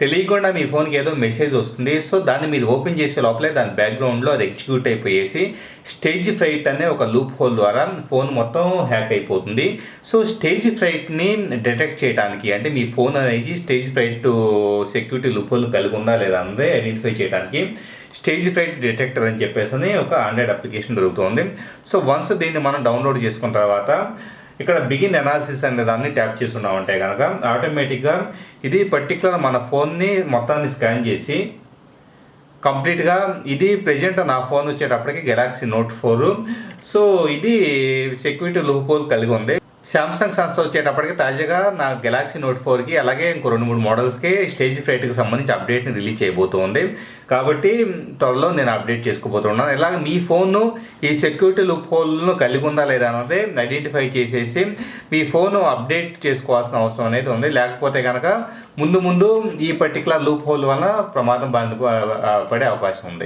తెలియకుండా మీ ఫోన్కి ఏదో మెసేజ్ వస్తుంది. సో దాన్ని మీరు ఓపెన్ చేసే లోపలే దాని బ్యాక్గ్రౌండ్లో అది ఎగ్జిక్యూట్ అయిపోయేసి స్టేజ్ ఫ్రైట్ అనే ఒక లూప్ హోల్ ద్వారా ఫోన్ మొత్తం హ్యాక్ అయిపోతుంది. సో స్టేజ్ ఫ్రైట్ని డిటెక్ట్ చేయడానికి అంటే మీ ఫోన్ అనేది stage fright security loop whole కలిగి ఉందా లేదా అన్నది ఐడెంటిఫై చేయడానికి స్టేజ్ ఫ్రైట్ డిటెక్టర్ అని చెప్పేసి ఒక ఆండ్రాయిడ్ అప్లికేషన్ దొరుకుతుంది. సో వన్స్ దీన్ని మనం డౌన్లోడ్ చేసుకున్న తర్వాత ఇక్కడ బిగిన్ ఎనాలిసిస్ అనే దాన్ని ట్యాప్ చేసి ఉన్నామంటే కనుక ఆటోమేటిక్గా ఇది పర్టికులర్ మన ఫోన్ని మొత్తాన్ని స్కాన్ చేసి కంప్లీట్గా ఇది ప్రెజెంట్ నా ఫోన్ వచ్చేటప్పటికి గెలాక్సీ నోట్ ఫోర్ సో ఇది సెక్యూరిటీ లూప్ హోల్ కలిగి ఉంది. శాంసంగ్ సంస్థ వచ్చేటప్పటికి తాజాగా నా గెలాక్సీ నోట్ ఫోర్కి అలాగే ఇంకో రెండు మూడు మోడల్స్కి స్టేజ్ ఫ్రైట్కి సంబంధించి అప్డేట్ని రిలీజ్ చేయబోతుంది. కాబట్టి త్వరలో నేను అప్డేట్ చేసుకోబోతున్నాను. ఇలాగ మీ ఫోన్ను ఈ సెక్యూరిటీ లూప్ హోల్ను కలిగి ఉందా లేదా అన్నది ఐడెంటిఫై చేసేసి మీ ఫోన్ అప్డేట్ చేసుకోవాల్సిన అవసరం అనేది ఉంది. లేకపోతే కనుక ముందు ముందు ఈ పర్టికులర్ లూప్ హోల్ వల్ల ప్రమాదం బంద్ పడే అవకాశం ఉంది.